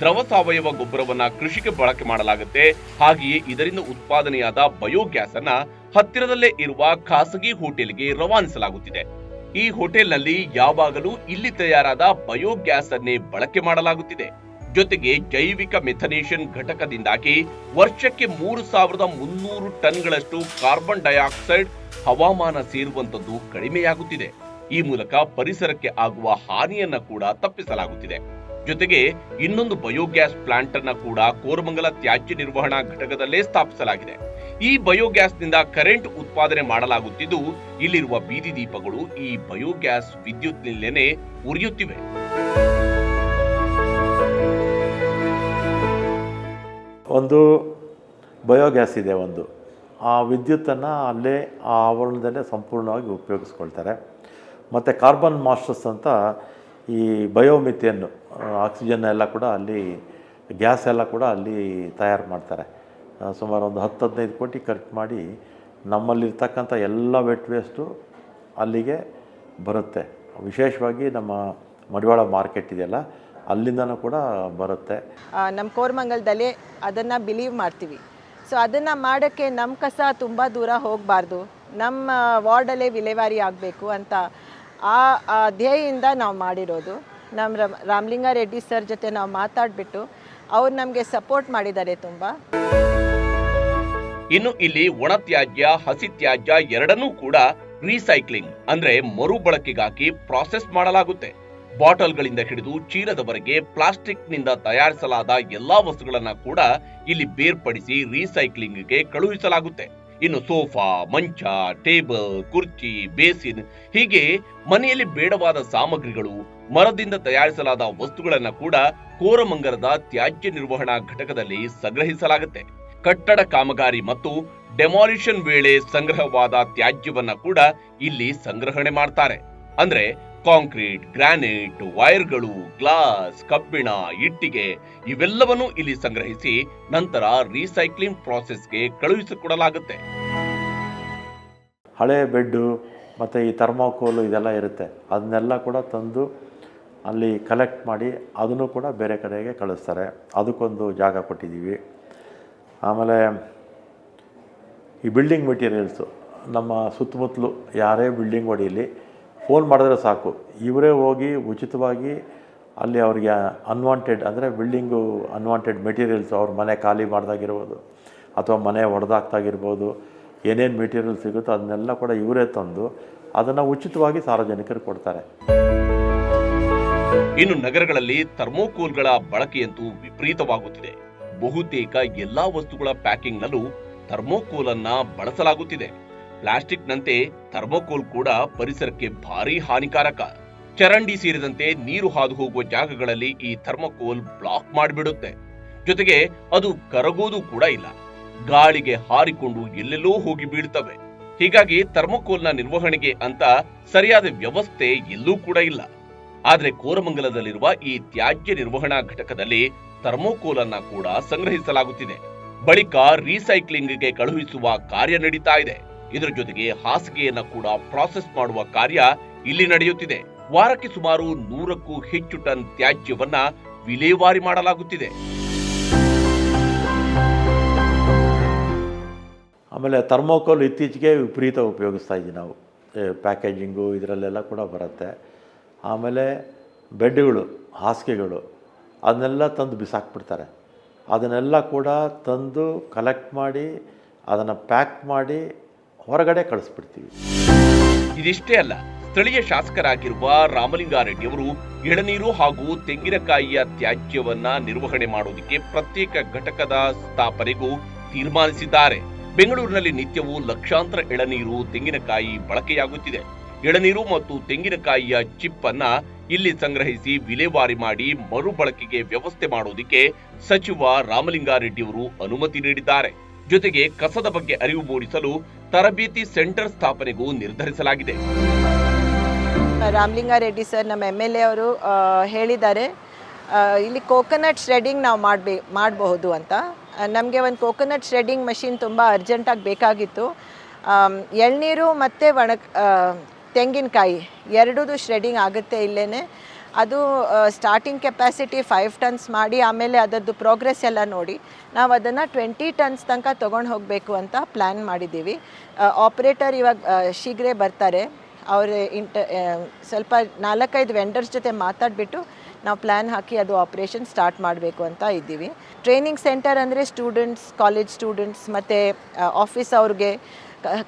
ದ್ರವ ಸಾವಯವ ಗೊಬ್ಬರವನ್ನ ಕೃಷಿಗೆ ಬಳಕೆ ಮಾಡಲಾಗುತ್ತೆ. ಹಾಗೆಯೇ ಇದರಿಂದ ಉತ್ಪಾದನೆಯಾದ ಬಯೋಗ್ಯಾಸ್ ಅನ್ನ ಹತ್ತಿರದಲ್ಲೇ ಇರುವ ಖಾಸಗಿ ಹೋಟೆಲ್ಗೆ ರವಾನಿಸಲಾಗುತ್ತಿದೆ. ಈ ಹೋಟೆಲ್ನಲ್ಲಿ ಯಾವಾಗಲೂ ಇಲ್ಲಿ ತಯಾರಾದ ಬಯೋಗ್ಯಾಸ್ ಅನ್ನೇ ಬಳಕೆ ಮಾಡಲಾಗುತ್ತಿದೆ. ಜೊತೆಗೆ ಜೈವಿಕ ಮೆಥನೇಷನ್ ಘಟಕದಿಂದಾಗಿ ವರ್ಷಕ್ಕೆ ಮೂರು ಸಾವಿರದ ಮುನ್ನೂರು ಟನ್ಗಳಷ್ಟು ಕಾರ್ಬನ್ ಡೈಆಕ್ಸೈಡ್ ಹವಾಮಾನ ಸೇರುವಂತದ್ದು ಕಡಿಮೆಯಾಗುತ್ತಿದೆ. ಈ ಮೂಲಕ ಪರಿಸರಕ್ಕೆ ಆಗುವ ಹಾನಿಯನ್ನ ಕೂಡ ತಪ್ಪಿಸಲಾಗುತ್ತಿದೆ. ಜೊತೆಗೆ ಇನ್ನೊಂದು ಬಯೋಗ್ಯಾಸ್ ಪ್ಲಾಂಟ್ ಅನ್ನ ಕೂಡ ಕೋರಮಂಗಲ ತ್ಯಾಜ್ಯ ನಿರ್ವಹಣಾ ಘಟಕದಲ್ಲೇ ಸ್ಥಾಪಿಸಲಾಗಿದೆ. ಈ ಬಯೋಗ್ಯಾಸ್ನಿಂದ ಕರೆಂಟ್ ಉತ್ಪಾದನೆ ಮಾಡಲಾಗುತ್ತಿದ್ದು, ಇಲ್ಲಿರುವ ಬೀದಿ ದೀಪಗಳು ಈ ಬಯೋಗ್ಯಾಸ್ ವಿದ್ಯುತ್ನಿಂದಲೇ ಉರಿಯುತ್ತಿವೆ. ಒಂದು ಬಯೋಗ್ಯಾಸ್ ಇದೆ ಒಂದು. ಆ ವಿದ್ಯುತ್ತನ್ನು ಅಲ್ಲೇ ಆ ಆವರಣದಲ್ಲೇ ಸಂಪೂರ್ಣವಾಗಿ ಉಪಯೋಗಿಸ್ಕೊಳ್ತಾರೆ. ಮತ್ತು ಕಾರ್ಬನ್ ಮಾಸ್ಟರ್ಸ್ ಅಂತ ಈ ಬಯೋಮಿಥೇನು ಆಕ್ಸಿಜನ್ ಎಲ್ಲ ಕೂಡ ಅಲ್ಲಿ, ಗ್ಯಾಸ್ ಎಲ್ಲ ಕೂಡ ಅಲ್ಲಿ ತಯಾರು ಮಾಡ್ತಾರೆ. ಸುಮಾರು ಒಂದು ಹತ್ತು ಹದಿನೈದು ಕೋಟಿ ಖರ್ಚು ಮಾಡಿ ನಮ್ಮಲ್ಲಿರ್ತಕ್ಕಂಥ ಎಲ್ಲ ವೆಟ್ ವೇಸ್ಟು ಅಲ್ಲಿಗೆ ಬರುತ್ತೆ. ವಿಶೇಷವಾಗಿ ನಮ್ಮ ಮಡಿವಾಳ ಮಾರ್ಕೆಟ್ ಇದೆಯಲ್ಲ ಅಲ್ಲಿಂದನೂ ಕೂಡ ಬರುತ್ತೆ. ನಮ್ಮ ಕೋರ್ಮಂಗಲದಲ್ಲಿ ಅದನ್ನು ಬಿಲೀವ್ ಮಾಡ್ತೀವಿ. ಸೊ ಅದನ್ನು ಮಾಡೋಕ್ಕೆ ನಮ್ಮ ಕಸ ತುಂಬ ದೂರ ಹೋಗಬಾರ್ದು. ನಮ್ಮ ವಾರ್ಡಲ್ಲೇ ವಿಲೇವಾರಿ ಆಗಬೇಕು ಅಂತ ಆ ಧ್ಯೇಯಿಂದ ಧ್ಯೇಯದಿಂದ ನಾವು ಮಾಡಿರೋದು. ನಮ್ಮ ರಮ್ ರಾಮಲಿಂಗ ರೆಡ್ಡಿ ಸರ್ ಜೊತೆ ನಾವು ಮಾತಾಡಿಬಿಟ್ಟು ಅವ್ರು ನಮಗೆ ಸಪೋರ್ಟ್ ಮಾಡಿದ್ದಾರೆ ತುಂಬ. ಇನ್ನು ಇಲ್ಲಿ ಒಣ ತ್ಯಾಜ್ಯ ಹಸಿ ತ್ಯಾಜ್ಯ ಎರಡನ್ನೂ ಕೂಡ ರೀಸೈಕ್ಲಿಂಗ್ ಅಂದ್ರೆ ಮರುಬಳಕೆಗಾಗಿ ಪ್ರಾಸೆಸ್ ಮಾಡಲಾಗುತ್ತೆ. ಬಾಟಲ್ಗಳಿಂದ ಹಿಡಿದು ಚೀಲದವರೆಗೆ ಪ್ಲಾಸ್ಟಿಕ್ನಿಂದ ತಯಾರಿಸಲಾದ ಎಲ್ಲಾ ವಸ್ತುಗಳನ್ನ ಕೂಡ ಇಲ್ಲಿ ಬೇರ್ಪಡಿಸಿ ರೀಸೈಕ್ಲಿಂಗ್ಗೆ ಕಳುಹಿಸಲಾಗುತ್ತೆ. ಇನ್ನು ಸೋಫಾ, ಮಂಚ, ಟೇಬಲ್, ಕುರ್ಚಿ, ಬೇಸಿನ್ ಹೀಗೆ ಮನೆಯಲ್ಲಿ ಬೇಡವಾದ ಸಾಮಗ್ರಿಗಳು, ಮರದಿಂದ ತಯಾರಿಸಲಾದ ವಸ್ತುಗಳನ್ನ ಕೂಡ ಕೋರಮಂಗಲದ ತ್ಯಾಜ್ಯ ನಿರ್ವಹಣಾ ಘಟಕದಲ್ಲಿ ಸಂಗ್ರಹಿಸಲಾಗುತ್ತೆ. ಕಟ್ಟಡ ಕಾಮಗಾರಿ ಮತ್ತು ಡೆಮಾಲಿಷನ್ ವೇಳೆ ಸಂಗ್ರಹವಾದ ತ್ಯಾಜ್ಯವನ್ನ ಕೂಡ ಇಲ್ಲಿ ಸಂಗ್ರಹಣೆ ಮಾಡ್ತಾರೆ. ಅಂದ್ರೆ ಕಾಂಕ್ರೀಟ್, ಗ್ರಾನೈಟ್, ವೈರ್ಗಳು, ಗ್ಲಾಸ್, ಕಬ್ಬಿಣ, ಇಟ್ಟಿಗೆ ಇವೆಲ್ಲವನ್ನು ಇಲ್ಲಿ ಸಂಗ್ರಹಿಸಿ ನಂತರ ರೀಸೈಕ್ಲಿಂಗ್ ಪ್ರಾಸೆಸ್ಗೆ ಕಳುಹಿಸಿಕೊಡಲಾಗುತ್ತೆ. ಹಳೆ ಬೆಡ್ಡು ಮತ್ತು ಈ ಥರ್ಮಾಕೋಲು ಇದೆಲ್ಲ ಇರುತ್ತೆ. ಅದನ್ನೆಲ್ಲ ಕೂಡ ತಂದು ಅಲ್ಲಿ ಕಲೆಕ್ಟ್ ಮಾಡಿ ಅದನ್ನು ಕೂಡ ಬೇರೆ ಕಡೆಗೆ ಕಳಿಸ್ತಾರೆ. ಅದಕ್ಕೊಂದು ಜಾಗ ಕೊಟ್ಟಿದ್ದೀವಿ. ಆಮೇಲೆ ಈ ಬಿಲ್ಡಿಂಗ್ ಮೆಟೀರಿಯಲ್ಸು ನಮ್ಮ ಸುತ್ತಮುತ್ತಲು ಯಾರೇ ಬಿಲ್ಡಿಂಗ್ ಹೊಡೀಲಿ ಫೋನ್ ಮಾಡಿದ್ರೆ ಸಾಕು. ಇವರೇ ಹೋಗಿ ಉಚಿತವಾಗಿ ಅಲ್ಲಿ ಅವ್ರಿಗೆ ಅನ್ವಾಂಟೆಡ್ ಅಂದರೆ ಬಿಲ್ಡಿಂಗು ಅನ್ವಾಂಟೆಡ್ ಮೆಟೀರಿಯಲ್ಸ್ ಅವ್ರ ಮನೆ ಖಾಲಿ ಮಾಡ್ದಾಗಿರ್ಬೋದು ಅಥವಾ ಮನೆ ಹೊಡೆದಾಗ್ತಾಗಿರ್ಬೋದು ಏನೇನು ಮೆಟೀರಿಯಲ್ ಸಿಗುತ್ತೋ ಅದನ್ನೆಲ್ಲ ಕೂಡ ಇವರೇ ತಂದು ಅದನ್ನು ಉಚಿತವಾಗಿ ಸಾರ್ವಜನಿಕರು ಕೊಡ್ತಾರೆ. ಇನ್ನು ನಗರಗಳಲ್ಲಿ ಥರ್ಮೋಕೋಲ್ಗಳ ಬಳಕೆಯಂತೂ ವಿಪರೀತವಾಗುತ್ತಿದೆ. ಬಹುತೇಕ ಎಲ್ಲಾ ವಸ್ತುಗಳ ಪ್ಯಾಕಿಂಗ್ನಲ್ಲೂ ಥರ್ಮೋಕೋಲ್ ಅನ್ನ ಬಳಸಲಾಗುತ್ತಿದೆ. ಪ್ಲಾಸ್ಟಿಕ್ನಂತೆ ಥರ್ಮೋಕೋಲ್ ಕೂಡ ಪರಿಸರಕ್ಕೆ ಭಾರಿ ಹಾನಿಕಾರಕ. ಚರಂಡಿ ಸೇರಿದಂತೆ ನೀರು ಹಾದು ಹೋಗುವ ಜಾಗಗಳಲ್ಲಿ ಈ ಥರ್ಮೋಕೋಲ್ ಬ್ಲಾಕ್ ಮಾಡಿಬಿಡುತ್ತೆ. ಜೊತೆಗೆ ಅದು ಕರಗೋದು ಕೂಡ ಇಲ್ಲ. ಗಾಳಿಗೆ ಹಾರಿಕೊಂಡು ಎಲ್ಲೆಲ್ಲೋ ಹೋಗಿ ಬೀಳ್ತವೆ. ಹೀಗಾಗಿ ಥರ್ಮೋಕೋಲ್ನ ನಿರ್ವಹಣೆಗೆ ಅಂತ ಸರಿಯಾದ ವ್ಯವಸ್ಥೆ ಎಲ್ಲೂ ಕೂಡ ಇಲ್ಲ. ಆದ್ರೆ ಕೋರಮಂಗಲದಲ್ಲಿರುವ ಈ ತ್ಯಾಜ್ಯ ನಿರ್ವಹಣಾ ಘಟಕದಲ್ಲಿ ಥರ್ಮೋಕೋಲ್ ಅನ್ನ ಕೂಡ ಸಂಗ್ರಹಿಸಲಾಗುತ್ತಿದೆ. ಬಳಿಕ ರೀಸೈಕ್ಲಿಂಗ್ಗೆ ಕಳುಹಿಸುವ ಕಾರ್ಯ ನಡೀತಾ ಇದೆ. ಇದರ ಜೊತೆಗೆ ಹಾಸಿಗೆಯನ್ನ ಕೂಡ ಪ್ರಾಸೆಸ್ ಮಾಡುವ ಕಾರ್ಯ ಇಲ್ಲಿ ನಡೆಯುತ್ತಿದೆ. ವಾರಕ್ಕೆ ಸುಮಾರು ನೂರಕ್ಕೂ ಹೆಚ್ಚು ಟನ್ ತ್ಯಾಜ್ಯವನ್ನ ವಿಲೇವಾರಿ ಮಾಡಲಾಗುತ್ತಿದೆ. ಆಮೇಲೆ ಥರ್ಮೋಕೋಲ್ ಇತ್ತೀಚೆಗೆ ವಿಪರೀತ ಉಪಯೋಗಿಸ್ತಾ ಇದ್ದೀವಿ ನಾವು. ಪ್ಯಾಕೇಜಿಂಗು ಇದರಲ್ಲೆಲ್ಲ ಕೂಡ ಬರುತ್ತೆ. ಆಮೇಲೆ ಬೆಡ್ಗಳು, ಹಾಸಿಗೆಗಳು, ಅದನ್ನೆಲ್ಲ ತಂದು ಬಿಸಾಕ್ಬಿಡ್ತಾರೆ. ಅದನ್ನೆಲ್ಲ ಕೂಡ ತಂದು ಕಲೆಕ್ಟ್ ಮಾಡಿ, ಅದನ್ನು ಪ್ಯಾಕ್ ಮಾಡಿ ಹೊರಗಡೆ ಕಳಿಸ್ಬಿಡ್ತೀವಿ. ಇದಿಷ್ಟೇ ಅಲ್ಲ, ಸ್ಥಳೀಯ ಶಾಸಕರಾಗಿರುವ ರಾಮಲಿಂಗಾರೆಡ್ಡಿಯವರು ಎಳನೀರು ಹಾಗೂ ತೆಂಗಿನಕಾಯಿಯ ತ್ಯಾಜ್ಯವನ್ನ ನಿರ್ವಹಣೆ ಮಾಡುವುದಕ್ಕೆ ಪ್ರತ್ಯೇಕ ಘಟಕದ ಸ್ಥಾಪನೆಗೂ ತೀರ್ಮಾನಿಸಿದ್ದಾರೆ. ಬೆಂಗಳೂರಿನಲ್ಲಿ ನಿತ್ಯವೂ ಲಕ್ಷಾಂತರ ಎಳನೀರು, ತೆಂಗಿನಕಾಯಿ ಬಳಕೆಯಾಗುತ್ತಿದೆ. ಎಳನೀರು ಮತ್ತು ತೆಂಗಿನಕಾಯಿಯ ಚಿಪ್ ಅನ್ನ ಇಲ್ಲಿ ಸಂಗ್ರಹಿಸಿ ವಿಲೇವಾರಿ ಮಾಡಿ ಮರುಬಳಕೆಗೆ ವ್ಯವಸ್ಥೆ ಮಾಡುವುದಕ್ಕೆ ಸಚಿವ ರಾಮಲಿಂಗಾರೆಡ್ಡಿಯವರು ಅನುಮತಿ ನೀಡಿದ್ದಾರೆ. ಜೊತೆಗೆ ಕಸದ ಬಗ್ಗೆ ಅರಿವು ಮೂಡಿಸಲು ತರಬೇತಿ ಸೆಂಟರ್ ಸ್ಥಾಪನೆಗೂ ನಿರ್ಧರಿಸಲಾಗಿದೆ. ರಾಮಲಿಂಗಾರೆಡ್ಡಿ ಸರ್, ನಮ್ಮ ಎಂ ಎಲ್ ಎ ಅವರು ಹೇಳಿದ್ದಾರೆ. ಇಲ್ಲಿ ಕೋಕೋನಟ್ ಶ್ರೆಡಿಂಗ್ ನಾವು ಮಾಡಬೇ, ಮಾಡಬಹುದು ಅಂತ. ನಮಗೆ ಒಂದು ಕೋಕೋನಟ್ ಶ್ರೆಡಿಂಗ್ ಮಷಿನ್ ತುಂಬ ಅರ್ಜೆಂಟಾಗಿ ಬೇಕಾಗಿತ್ತು. ಎಳ್ನೀರು ಮತ್ತು ಒಣ ತೆಂಗಿನಕಾಯಿ ಎರಡೂ ಶ್ರೆಡಿಂಗ್ ಆಗುತ್ತೆ ಇಲ್ಲೇ ಅದು ಸ್ಟಾರ್ಟಿಂಗ್ ಕೆಪಾಸಿಟಿ ಫೈವ್ ಟನ್ಸ್ ಮಾಡಿ, ಆಮೇಲೆ ಅದರದ್ದು ಪ್ರೋಗ್ರೆಸ್ ಎಲ್ಲ ನೋಡಿ, ನಾವು ಅದನ್ನು ಟ್ವೆಂಟಿ ಟನ್ಸ್ ತನಕ ತೊಗೊಂಡು ಹೋಗಬೇಕು ಅಂತ ಪ್ಲ್ಯಾನ್ ಮಾಡಿದ್ದೀವಿ. ಆಪ್ರೇಟರ್ ಇವಾಗ ಶೀಘ್ರ ಬರ್ತಾರೆ. ಅವ್ರ ಇಂಟ ಸ್ವಲ್ಪ ನಾಲ್ಕೈದು ವೆಂಡರ್ಸ್ ಜೊತೆ ಮಾತಾಡಿಬಿಟ್ಟು ನಾವು ಪ್ಲ್ಯಾನ್ ಹಾಕಿ ಅದು ಆಪ್ರೇಷನ್ ಸ್ಟಾರ್ಟ್ ಮಾಡಬೇಕು ಅಂತ ಇದ್ದೀವಿ. ಟ್ರೈನಿಂಗ್ ಸೆಂಟರ್ ಅಂದರೆ ಸ್ಟೂಡೆಂಟ್ಸ್ ಕಾಲೇಜ್ ಸ್ಟೂಡೆಂಟ್ಸ್ ಮತ್ತು ಆಫೀಸ್ ಅವ್ರಿಗೆ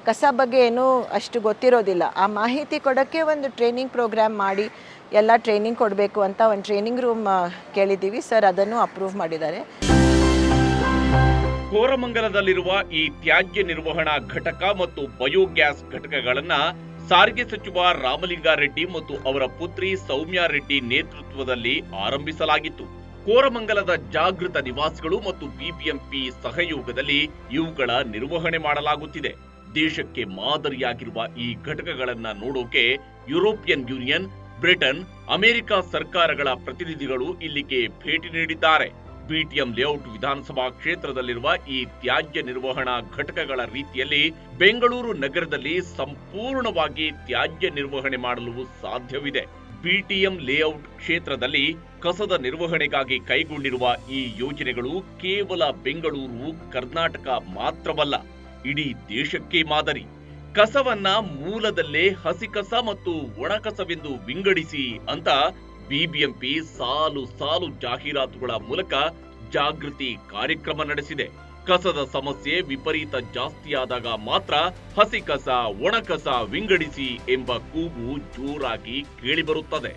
ಕಸ ಬಗ್ಗೆ ಏನೂ ಅಷ್ಟು ಗೊತ್ತಿರೋದಿಲ್ಲ. ಆ ಮಾಹಿತಿ ಕೊಡೋಕ್ಕೆ ಒಂದು ಟ್ರೈನಿಂಗ್ ಪ್ರೋಗ್ರಾಮ್ ಮಾಡಿ ಎಲ್ಲ ಟ್ರೈನಿಂಗ್ ಕೊಡಬೇಕು ಅಂತ ಒಂದು ಟ್ರೈನಿಂಗ್ ರೂಮ್ ಕೇಳಿದ್ದೀವಿ. ಸರ್ ಅದನ್ನು ಅಪ್ರೂವ್ ಮಾಡಿದ್ದಾರೆ. ಕೋರಮಂಗಲದಲ್ಲಿರುವ ಈ ತ್ಯಾಜ್ಯ ನಿರ್ವಹಣಾ ಘಟಕ ಮತ್ತು ಬಯೋಗ್ಯಾಸ್ ಘಟಕಗಳನ್ನ ಸಾರಿಗೆ ಸಚಿವ ರಾಮಲಿಂಗಾರೆಡ್ಡಿ ಮತ್ತು ಅವರ ಪುತ್ರಿ ಸೌಮ್ಯಾ ರೆಡ್ಡಿ ನೇತೃತ್ವದಲ್ಲಿ ಆರಂಭಿಸಲಾಗಿತ್ತು. ಕೋರಮಂಗಲದ ಜಾಗೃತ ನಿವಾಸಿಗಳು ಮತ್ತು ಬಿಬಿಎಂಪಿ ಸಹಯೋಗದಲ್ಲಿ ಇವುಗಳ ನಿರ್ವಹಣೆ ಮಾಡಲಾಗುತ್ತಿದೆ. ದೇಶಕ್ಕೆ ಮಾದರಿಯಾಗಿರುವ ಈ ಘಟಕಗಳನ್ನು ನೋಡೋಕೆ ಯುರೋಪಿಯನ್ ಯೂನಿಯನ್ ಬ್ರಿಟನ್, ಅಮೆರಿಕ ಸರ್ಕಾರಗಳ ಪ್ರತಿನಿಧಿಗಳು ಇಲ್ಲಿಗೆ ಭೇಟಿ ನೀಡಿದ್ದಾರೆ. ಬಿಟಿಎಂ ಲೇಔಟ್ ವಿಧಾನಸಭಾ ಕ್ಷೇತ್ರದಲ್ಲಿರುವ ಈ ತ್ಯಾಜ್ಯ ನಿರ್ವಹಣಾ ಘಟಕಗಳ ರೀತಿಯಲ್ಲಿ ಬೆಂಗಳೂರು ನಗರದಲ್ಲಿ ಸಂಪೂರ್ಣವಾಗಿ ತ್ಯಾಜ್ಯ ನಿರ್ವಹಣೆ ಮಾಡಲು ಸಾಧ್ಯವಿದೆ. ಬಿಟಿಎಂ ಲೇಔಟ್ ಕ್ಷೇತ್ರದಲ್ಲಿ ಕಸದ ನಿರ್ವಹಣೆಗಾಗಿ ಕೈಗೊಂಡಿರುವ ಈ ಯೋಜನೆಗಳು ಕೇವಲ ಬೆಂಗಳೂರು, ಕರ್ನಾಟಕ ಮಾತ್ರವಲ್ಲ, ಇಡೀ ದೇಶಕ್ಕೆ ಮಾದರಿ. ಕಸವನ್ನ ಮೂಲದಲ್ಲೇ ಹಸಿ ಕಸ ಮತ್ತು ಒಣಕಸವೆಂದು ವಿಂಗಡಿಸಿ ಅಂತ ಬಿಬಿಎಂಪಿ ಸಾಲು ಸಾಲು ಜಾಹೀರಾತುಗಳ ಮೂಲಕ ಜಾಗೃತಿ ಕಾರ್ಯಕ್ರಮ ನಡೆಸಿದೆ. ಕಸದ ಸಮಸ್ಯೆ ವಿಪರೀತ ಜಾಸ್ತಿಯಾದಾಗ ಮಾತ್ರ ಹಸಿ ಕಸ ಒಣ ಕಸ ವಿಂಗಡಿಸಿ ಎಂಬ ಕೂಗು ಜೋರಾಗಿ ಕೇಳಿಬರುತ್ತದೆ.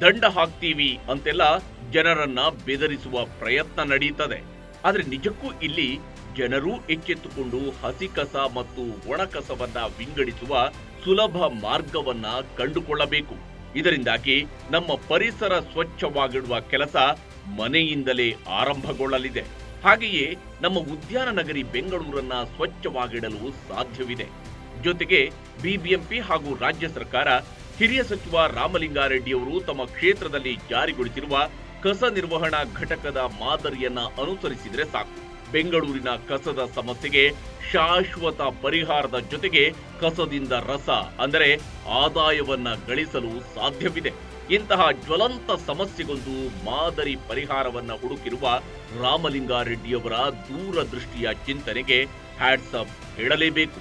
ದಂಡ ಹಾಕ್ತೀವಿ ಅಂತೆಲ್ಲ ಜನರನ್ನ ಬೆದರಿಸುವ ಪ್ರಯತ್ನ ನಡೆಯುತ್ತದೆ ಆದ್ರೆ ನಿಜಕ್ಕೂ ಇಲ್ಲಿ ಜನರು ಎಚ್ಚೆತ್ತುಕೊಂಡು ಹಸಿ ಕಸ ಮತ್ತು ಒಣ ಕಸವನ್ನ ವಿಂಗಡಿಸುವ ಸುಲಭ ಮಾರ್ಗವನ್ನ ಕಂಡುಕೊಳ್ಳಬೇಕು. ಇದರಿಂದಾಗಿ ನಮ್ಮ ಪರಿಸರ ಸ್ವಚ್ಛವಾಗಿಡುವ ಕೆಲಸ ಮನೆಯಿಂದಲೇ ಆರಂಭಗೊಳ್ಳಲಿದೆ. ಹಾಗೆಯೇ ನಮ್ಮ ಉದ್ಯಾನ ನಗರಿ ಬೆಂಗಳೂರನ್ನ ಸ್ವಚ್ಛವಾಗಿಡಲು ಸಾಧ್ಯವಿದೆ. ಜೊತೆಗೆ ಬಿಬಿಎಂಪಿ ಹಾಗೂ ರಾಜ್ಯ ಸರ್ಕಾರ, ಹಿರಿಯ ಸಚಿವ ರಾಮಲಿಂಗಾರೆಡ್ಡಿಯವರು ತಮ್ಮ ಕ್ಷೇತ್ರದಲ್ಲಿ ಜಾರಿಗೊಳಿಸಿರುವ ಕಸ ನಿರ್ವಹಣಾ ಘಟಕದ ಮಾದರಿಯನ್ನ ಅನುಸರಿಸಿದರೆ ಸಾಕು. ಬೆಂಗಳೂರಿನ ಕಸದ ಸಮಸ್ಯೆಗೆ ಶಾಶ್ವತ ಪರಿಹಾರದ ಜೊತೆಗೆ ಕಸದಿಂದ ರಸ, ಅಂದರೆ ಆದಾಯವನ್ನ ಗಳಿಸಲು ಸಾಧ್ಯವಿದೆ. ಇಂತಹ ಜ್ವಲಂತ ಸಮಸ್ಯೆಗೊಂದು ಮಾದರಿ ಪರಿಹಾರವನ್ನ ಹುಡುಕಿರುವ ರಾಮಲಿಂಗಾರೆಡ್ಡಿಯವರ ದೂರದೃಷ್ಟಿಯ ಚಿಂತನೆಗೆ ಹ್ಯಾಟ್ಸಪ್ ಹೇಳಲೇಬೇಕು.